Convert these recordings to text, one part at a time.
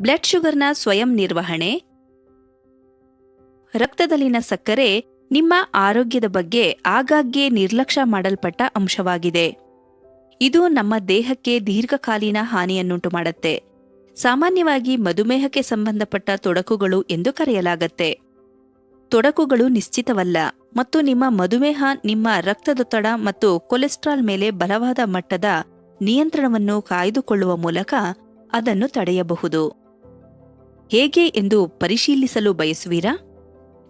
Blood ಶುಗರ್ನ ಸ್ವಯಂ ನಿರ್ವಹಣೆ, ರಕ್ತದಲ್ಲಿನ ಸಕ್ಕರೆ ನಿಮ್ಮ ಆರೋಗ್ಯದ ಬಗ್ಗೆ ಆಗಾಗ್ಗೆ ನಿರ್ಲಕ್ಷ್ಯ ಮಾಡಲ್ಪಟ್ಟ ಅಂಶವಾಗಿದೆ. ಇದು ನಮ್ಮ ದೇಹಕ್ಕೆ ದೀರ್ಘಕಾಲೀನ ಹಾನಿಯನ್ನುಂಟು ಮಾಡುತ್ತೆ. ಸಾಮಾನ್ಯವಾಗಿ ಮಧುಮೇಹಕ್ಕೆ ಸಂಬಂಧಪಟ್ಟ ತೊಡಕುಗಳು ಎಂದು ಕರೆಯಲಾಗತ್ತೆ. ತೊಡಕುಗಳು ನಿಶ್ಚಿತವಲ್ಲ ಮತ್ತು ನಿಮ್ಮ ಮಧುಮೇಹ ನಿಮ್ಮ ರಕ್ತದೊತ್ತಡ ಮತ್ತು ಕೊಲೆಸ್ಟ್ರಾಲ್ ಮೇಲೆ ಬಲವಾದ ಮಟ್ಟದ ನಿಯಂತ್ರಣವನ್ನು ಕಾಯ್ದುಕೊಳ್ಳುವ ಮೂಲಕ ಅದನ್ನು ತಡೆಯಬಹುದು. ಹೇಗೆ ಎಂದು ಪರಿಶೀಲಿಸಲು ಬಯಸುವಿರಾ?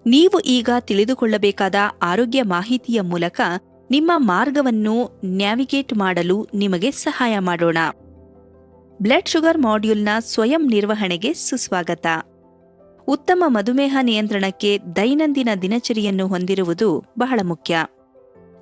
ನೀವು ಈಗ ತಿಳಿದುಕೊಳ್ಳಬೇಕಾದ ಆರೋಗ್ಯ ಮಾಹಿತಿಯ ಮೂಲಕ ನಿಮ್ಮ ಮಾರ್ಗವನ್ನು ನ್ಯಾವಿಗೇಟ್ ಮಾಡಲು ನಿಮಗೆ ಸಹಾಯ ಮಾಡೋಣ. ಬ್ಲಡ್ ಶುಗರ್ ಮಾಡ್ಯೂಲ್ನ ಸ್ವಯಂ ನಿರ್ವಹಣೆಗೆ ಸುಸ್ವಾಗತ. ಉತ್ತಮ ಮಧುಮೇಹ ನಿಯಂತ್ರಣಕ್ಕೆ ದೈನಂದಿನ ದಿನಚರಿಯನ್ನು ಹೊಂದಿರುವುದು ಬಹಳ ಮುಖ್ಯ.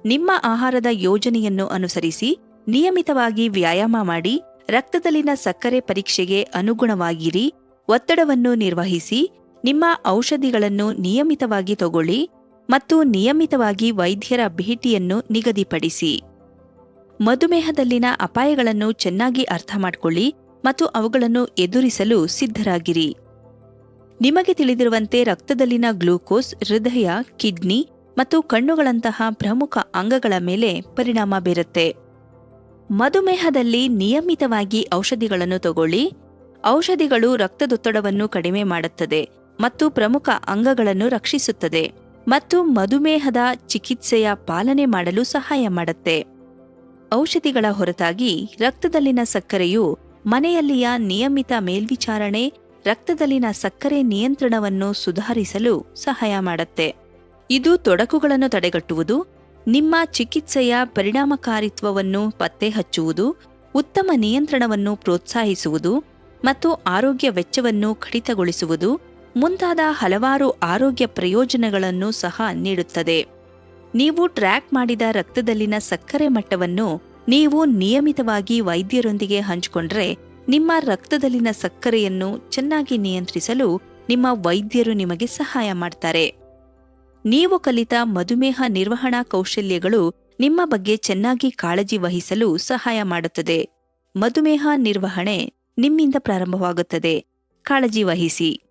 ನಿಮ್ಮ ಆಹಾರದ ಯೋಜನೆಯನ್ನು ಅನುಸರಿಸಿ ನಿಯಮಿತವಾಗಿ ವ್ಯಾಯಾಮ ಮಾಡಿ, ರಕ್ತದಲ್ಲಿನ ಸಕ್ಕರೆ ಪರೀಕ್ಷೆಗೆ ಅನುಗುಣವಾಗಿರಿ ಒತ್ತಡವನ್ನು ನಿರ್ವಹಿಸಿ, ನಿಮ್ಮ ಔಷಧಿಗಳನ್ನು ನಿಯಮಿತವಾಗಿ ತಗೊಳ್ಳಿ ಮತ್ತು ನಿಯಮಿತವಾಗಿ ವೈದ್ಯರ ಭೇಟಿಯನ್ನು ನಿಗದಿಪಡಿಸಿ. ಮಧುಮೇಹದಲ್ಲಿನ ಅಪಾಯಗಳನ್ನು ಚೆನ್ನಾಗಿ ಅರ್ಥ ಮಾಡಿಕೊಳ್ಳಿ ಮತ್ತು ಅವುಗಳನ್ನು ಎದುರಿಸಲು ಸಿದ್ಧರಾಗಿರಿ. ನಿಮಗೆ ತಿಳಿದಿರುವಂತೆ ರಕ್ತದಲ್ಲಿನ ಗ್ಲೂಕೋಸ್, ಹೃದಯ, ಕಿಡ್ನಿ ಮತ್ತು ಕಣ್ಣುಗಳಂತಹ ಪ್ರಮುಖ ಅಂಗಗಳ ಮೇಲೆ ಪರಿಣಾಮ ಬೀರುತ್ತೆ. ಮಧುಮೇಹದಲ್ಲಿ ನಿಯಮಿತವಾಗಿ ಔಷಧಿಗಳನ್ನು ತಗೊಳ್ಳಿ ಔಷಧಿಗಳು ರಕ್ತದೊತ್ತಡವನ್ನು ಕಡಿಮೆ ಮಾಡುತ್ತದೆ ಮತ್ತು ಪ್ರಮುಖ ಅಂಗಗಳನ್ನು ರಕ್ಷಿಸುತ್ತದೆ ಮತ್ತು ಮಧುಮೇಹದ ಚಿಕಿತ್ಸೆಯ ಪಾಲನೆ ಮಾಡಲು ಸಹಾಯ ಮಾಡುತ್ತೆ. ಔಷಧಿಗಳ ಹೊರತಾಗಿ ರಕ್ತದಲ್ಲಿನ ಸಕ್ಕರೆಯು ಮನೆಯಲ್ಲಿಯ ನಿಯಮಿತ ಮೇಲ್ವಿಚಾರಣೆ, ರಕ್ತದಲ್ಲಿನ ಸಕ್ಕರೆ ನಿಯಂತ್ರಣವನ್ನು ಸುಧಾರಿಸಲು ಸಹಾಯ ಮಾಡುತ್ತೆ. ಇದು ತೊಡಕುಗಳನ್ನು ತಡೆಗಟ್ಟುವುದು, ನಿಮ್ಮ ಚಿಕಿತ್ಸೆಯ ಪರಿಣಾಮಕಾರಿತ್ವವನ್ನು ಪತ್ತೆ ಹಚ್ಚುವುದು ಉತ್ತಮ ನಿಯಂತ್ರಣವನ್ನು ಪ್ರೋತ್ಸಾಹಿಸುವುದು ಮತ್ತು ಆರೋಗ್ಯ ವೆಚ್ಚವನ್ನು ಕಡಿತಗೊಳಿಸುವುದು ಮುಂತಾದ ಹಲವಾರು ಆರೋಗ್ಯ ಪ್ರಯೋಜನಗಳನ್ನು ಸಹ ನೀಡುತ್ತದೆ. ನೀವು ಟ್ರ್ಯಾಕ್ ಮಾಡಿದ ರಕ್ತದಲ್ಲಿನ ಸಕ್ಕರೆ ಮಟ್ಟವನ್ನು ನೀವು ನಿಯಮಿತವಾಗಿ ವೈದ್ಯರೊಂದಿಗೆ ಹಂಚಿಕೊಂಡ್ರೆ ನಿಮ್ಮ ರಕ್ತದಲ್ಲಿನ ಸಕ್ಕರೆಯನ್ನು ಚೆನ್ನಾಗಿ ನಿಯಂತ್ರಿಸಲು ನಿಮ್ಮ ವೈದ್ಯರು ನಿಮಗೆ ಸಹಾಯ ಮಾಡ್ತಾರೆ. ನೀವು ಕಲಿತ ಮಧುಮೇಹ ನಿರ್ವಹಣಾ ಕೌಶಲ್ಯಗಳು ನಿಮ್ಮ ಬಗ್ಗೆ ಚೆನ್ನಾಗಿ ಕಾಳಜಿ ವಹಿಸಲು ಸಹಾಯ ಮಾಡುತ್ತದೆ. ಮಧುಮೇಹ ನಿರ್ವಹಣೆ ನಿಮ್ಮಿಂದ ಪ್ರಾರಂಭವಾಗುತ್ತದೆ. ಕಾಳಜಿ ವಹಿಸಿ.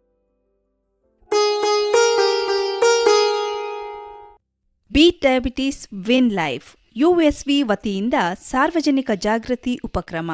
Beat diabetes win life USV ವತಿಯಿಂದ ಸಾರ್ವಜನಿಕ ಜಾಗೃತಿ ಉಪಕ್ರಮ.